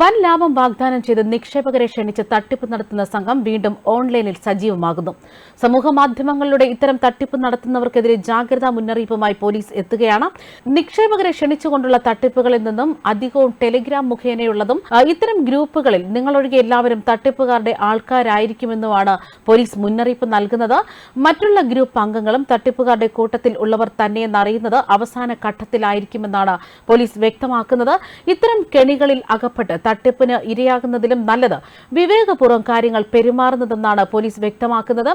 വൻ ലാഭം വാഗ്ദാനം ചെയ്ത് നിക്ഷേപകരെ ക്ഷണിച്ച് തട്ടിപ്പ് നടത്തുന്ന സംഘം വീണ്ടും ഓൺലൈനിൽ സജീവമാകുന്നു. സമൂഹ മാധ്യമങ്ങളിലൂടെ ഇത്തരം തട്ടിപ്പ് നടത്തുന്നവർക്കെതിരെ ജാഗ്രതാ മുന്നറിയിപ്പുമായി പോലീസ് എത്തുകയാണ്. നിക്ഷേപകരെ ക്ഷണിച്ചുകൊണ്ടുള്ള തട്ടിപ്പുകളിൽ നിന്നും അധികവും ടെലിഗ്രാം മുഖേനയുള്ളതും ഇത്തരം ഗ്രൂപ്പുകളിൽ നിങ്ങളൊഴികെ എല്ലാവരും തട്ടിപ്പുകാരുടെ ആൾക്കാരായിരിക്കുമെന്നുമാണ് പോലീസ് മുന്നറിയിപ്പ് നൽകുന്നത്. മറ്റുള്ള ഗ്രൂപ്പ് അംഗങ്ങളും തട്ടിപ്പുകാരുടെ കൂട്ടത്തിൽ ഉള്ളവർ തന്നെയെന്നറിയുന്നത് അവസാന ഘട്ടത്തിലായിരിക്കുമെന്നാണ് പോലീസ് വ്യക്തമാക്കുന്നത്. ഇത്തരം കെണികളിൽ അകപ്പെട്ട് തട്ടിപ്പിന് ഇരയാകുന്നതിലും നല്ലത്. വിവേകപൂർവം കാര്യങ്ങൾ പെരുമാറുന്നതെന്നാണ് പോലീസ് വ്യക്തമാക്കുന്നത്.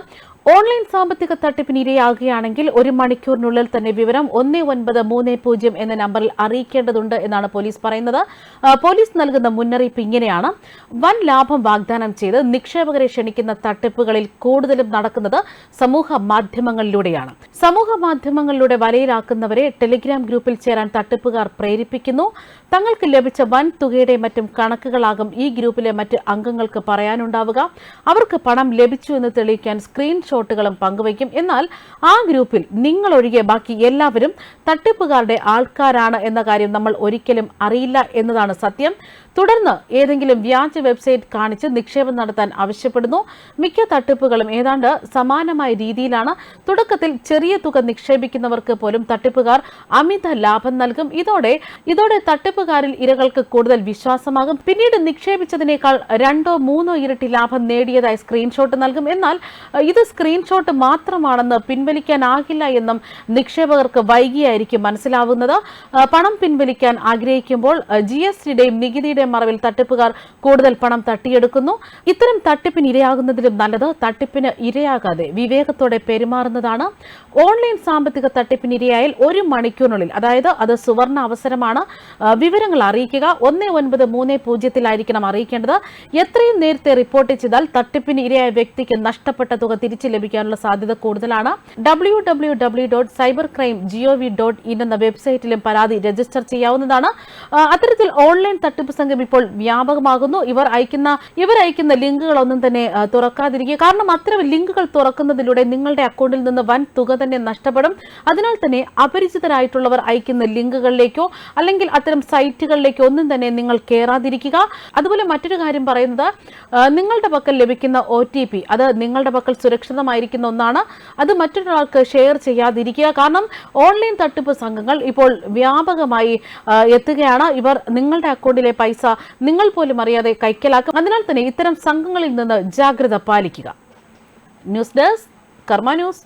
ഓൺലൈൻ സാമ്പത്തിക തട്ടിപ്പിന് ഇരയാകുകയാണെങ്കിൽ ഒരു മണിക്കൂറിനുള്ളിൽ തന്നെ വിവരം ഒന്ന് ഒൻപത് മൂന്ന് പൂജ്യം എന്ന നമ്പറിൽ അറിയിക്കേണ്ടതുണ്ട് എന്നാണ് പോലീസ് പറയുന്നത്. പോലീസ് നൽകുന്ന മുന്നറിയിപ്പ് ഇങ്ങനെയാണ്. വൻ ലാഭം വാഗ്ദാനം ചെയ്ത് നിക്ഷേപകരെ ക്ഷണിക്കുന്ന തട്ടിപ്പുകളിൽ കൂടുതലും നടക്കുന്നത് സമൂഹ മാധ്യമങ്ങളിലൂടെയാണ്. സമൂഹ മാധ്യമങ്ങളിലൂടെ വലയിലാക്കുന്നവരെ ടെലിഗ്രാം ഗ്രൂപ്പിൽ ചേരാൻ തട്ടിപ്പുകാർ പ്രേരിപ്പിക്കുന്നു. തങ്ങൾക്ക് ലഭിച്ച വൻ തുകയുടെ മറ്റും കണക്കുകളാകും ഈ ഗ്രൂപ്പിലെ മറ്റ് അംഗങ്ങൾക്ക് പറയാനുണ്ടാവുക. അവർക്ക് പണം ലഭിച്ചു എന്ന് തെളിയിക്കാൻ സ്ക്രീൻഷോട്ടുകളും പങ്കുവയ്ക്കും. എന്നാൽ ആ ഗ്രൂപ്പിൽ നിങ്ങളൊഴികെ ബാക്കി എല്ലാവരും തട്ടിപ്പുകാരുടെ ആൾക്കാരാണ് എന്ന കാര്യം നമ്മൾ ഒരിക്കലും അറിയില്ല എന്നതാണ് സത്യം. തുടർന്ന് ഏതെങ്കിലും വ്യാജ വെബ്സൈറ്റ് കാണിച്ച് നിക്ഷേപം നടത്താൻ ആവശ്യപ്പെടുന്നു. മിക്ക തട്ടിപ്പുകളും ഏതാണ്ട് സമാനമായ രീതിയിലാണ്. തുടക്കത്തിൽ ചെറിയ തുക നിക്ഷേപിക്കുന്നവർക്ക് പോലും തട്ടിപ്പുകാർ അമിത ലാഭം നൽകും. ഇതോടെ ഇതോടെ തട്ടിപ്പുകാരിൽ ഇരകൾക്ക് കൂടുതൽ വിശ്വാസമാകും. പിന്നീട് നിക്ഷേപിച്ചതിനേക്കാൾ രണ്ടോ മൂന്നോ ഇരട്ടി ലാഭം നേടിയതായി സ്ക്രീൻഷോട്ട് നൽകും. എന്നാൽ ഇത് ഇത് സ്ക്രീൻഷോട്ട് മാത്രമാണെന്ന് പിൻവലിക്കാനാകില്ല എന്നും നിക്ഷേപകർക്ക് വൈകിയായിരിക്കും മനസ്സിലാവുന്നത്. പണം പിൻവലിക്കാൻ ആഗ്രഹിക്കുമ്പോൾ ജി എസ് ടിയുടെയും നികുതിയുടെയും മറവിൽ തട്ടിപ്പുകാർ കൂടുതൽ പണം തട്ടിയെടുക്കുന്നു. ഇത്തരം തട്ടിപ്പിന് ഇരയാകുന്നതിലും നല്ലത് തട്ടിപ്പിന് ഇരയാകാതെ വിവേകത്തോടെ പെരുമാറുന്നതാണ്. ഓൺലൈൻ സാമ്പത്തിക തട്ടിപ്പിന് ഇരയായാൽ ഒരു മണിക്കൂറിനുള്ളിൽ അതായത് അത് സുവർണ അവസരമാണ്. വിവരങ്ങൾ അറിയിക്കുക ഒന്ന് ഒൻപത് മൂന്ന് പൂജ്യത്തിലായിരിക്കണം അറിയിക്കേണ്ടത്. എത്രയും നേരത്തെ റിപ്പോർട്ട് ചെയ്താൽ തട്ടിപ്പിന് ഇരയായ വ്യക്തിക്ക് നഷ്ടപ്പെട്ട തുക തിരിച്ചു ലഭിക്കാനുള്ള സാധ്യത കൂടുതലാണ്. W W W dot cyber crime G O V dot in എന്ന വെബ്സൈറ്റിലും പരാതി രജിസ്റ്റർ ചെയ്യാവുന്നതാണ്. അത്തരത്തിൽ ഓൺലൈൻ തട്ടിപ്പ് സംഘം ഇപ്പോൾ വ്യാപകമാകുന്നു. ഇവർ അയക്കുന്ന ഇവർ അയക്കുന്ന ലിങ്കുകൾ ഒന്നും തന്നെ തുറക്കാതിരിക്കുക. കാരണം അത്തരം ലിങ്കുകൾ തുറക്കുന്നതിലൂടെ നിങ്ങളുടെ അക്കൗണ്ടിൽ നിന്ന് വൻ തുക തന്നെ നഷ്ടപ്പെടും. അതിനാൽ തന്നെ അപരിചിതരായിട്ടുള്ളവർ അയക്കുന്ന ലിങ്കുകളിലേക്കോ അല്ലെങ്കിൽ അത്തരം സൈറ്റുകളിലേക്കോ ഒന്നും തന്നെ നിങ്ങൾ കയറാതിരിക്കുക അതുപോലെ മറ്റൊരു കാര്യം പറയുന്നത് നിങ്ങളുടെ പക്കൽ ലഭിക്കുന്ന ഒ അത് നിങ്ങളുടെ പക്കൽ സുരക്ഷിതമായിരിക്കുന്ന ഒന്നാണ്. അത് മറ്റൊരാൾക്ക് ഷെയർ ചെയ്യാതിരിക്കുക. കാരണം ഓൺലൈൻ തട്ടിപ്പ് സംഘങ്ങൾ ഇപ്പോൾ വ്യാപകമായി എത്തുകയാണ്. ഇവർ നിങ്ങളുടെ അക്കൗണ്ടിലെ പൈസ നിങ്ങൾ പോലും അറിയാതെ കൈക്കലാക്കും. അതിനാൽ തന്നെ ഇത്തരം സംഘങ്ങളിൽ നിന്ന് ജാഗ്രത പാലിക്കുക. News desk Karma news.